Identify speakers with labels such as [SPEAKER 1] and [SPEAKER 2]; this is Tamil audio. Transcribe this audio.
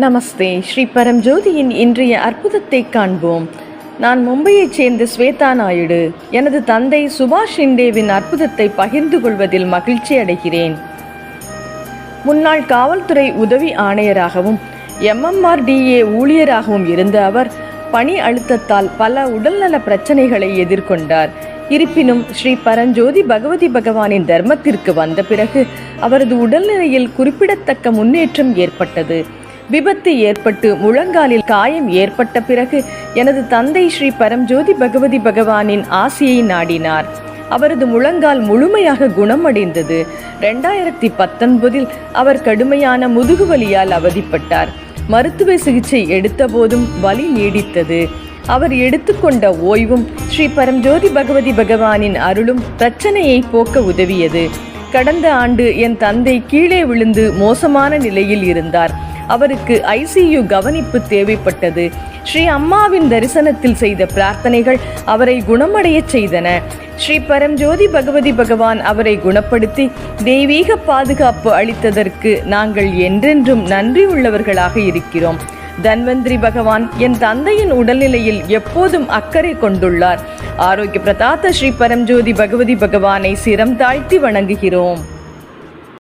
[SPEAKER 1] நமஸ்தே. ஸ்ரீ பரம்ஜோதியின் இன்றைய அற்புதத்தை காண்போம். நான் மும்பையைச் சேர்ந்த ஸ்வேதா நாயுடு. எனது தந்தை சுபாஷ் ஷிண்டேவின் அற்புதத்தை பகிர்ந்து கொள்வதில் மகிழ்ச்சி அடைகிறேன். முன்னாள் காவல்துறை உதவி ஆணையராகவும் எம்எம்ஆர்டிஏ ஊழியராகவும் இருந்த அவர் பணி அழுத்தத்தால் பல உடல்நல பிரச்சனைகளை எதிர்கொண்டார். இருப்பினும் ஸ்ரீ பரஞ்சோதி பகவதி பகவானின் தர்மத்திற்கு வந்த பிறகு அவரது உடல்நிலையில் குறிப்பிடத்தக்க முன்னேற்றம் ஏற்பட்டது. விபத்து ஏற்பட்டு முழங்காலில் காயம் ஏற்பட்ட பிறகு எனது தந்தை ஸ்ரீ பரம்ஜோதி பகவதி பகவானின் ஆசையை நாடினார். அவரது முழங்கால் முழுமையாக குணமடைந்தது. ரெண்டாயிரத்தி பத்தொன்பதில் அவர் கடுமையான முதுகுவலியால் அவதிப்பட்டார். மருத்துவ சிகிச்சை எடுத்தபோதும் வலி நீடித்தது. அவர் எடுத்துக்கொண்ட ஓய்வும் ஸ்ரீ பரம்ஜோதி பகவதி பகவானின் அருளும் பிரச்சனையை போக்க உதவியது. கடந்த ஆண்டு என் தந்தை கீழே விழுந்து மோசமான நிலையில் இருந்தார். அவருக்கு ஐசியு கவனிப்பு தேவைப்பட்டது. ஸ்ரீ அம்மாவின் தரிசனத்தில் செய்த பிரார்த்தனைகள் அவரை குணமடையச் செய்தன. ஸ்ரீ பரம்ஜோதி பகவதி பகவான் அவரை குணப்படுத்தி தெய்வீக பாதுகாப்பு அளித்ததற்கு நாங்கள் என்றென்றும் நன்றி உள்ளவர்களாக இருக்கிறோம். தன்வந்திரி பகவான் என் தந்தையின் உடல்நிலையில் எப்போதும் அக்கறை கொண்டுள்ளார். ஆரோக்கிய பிரதாத்த ஸ்ரீ பரம்ஜோதி பகவதி பகவானை சிரம் தாழ்த்தி வணங்குகிறோம்.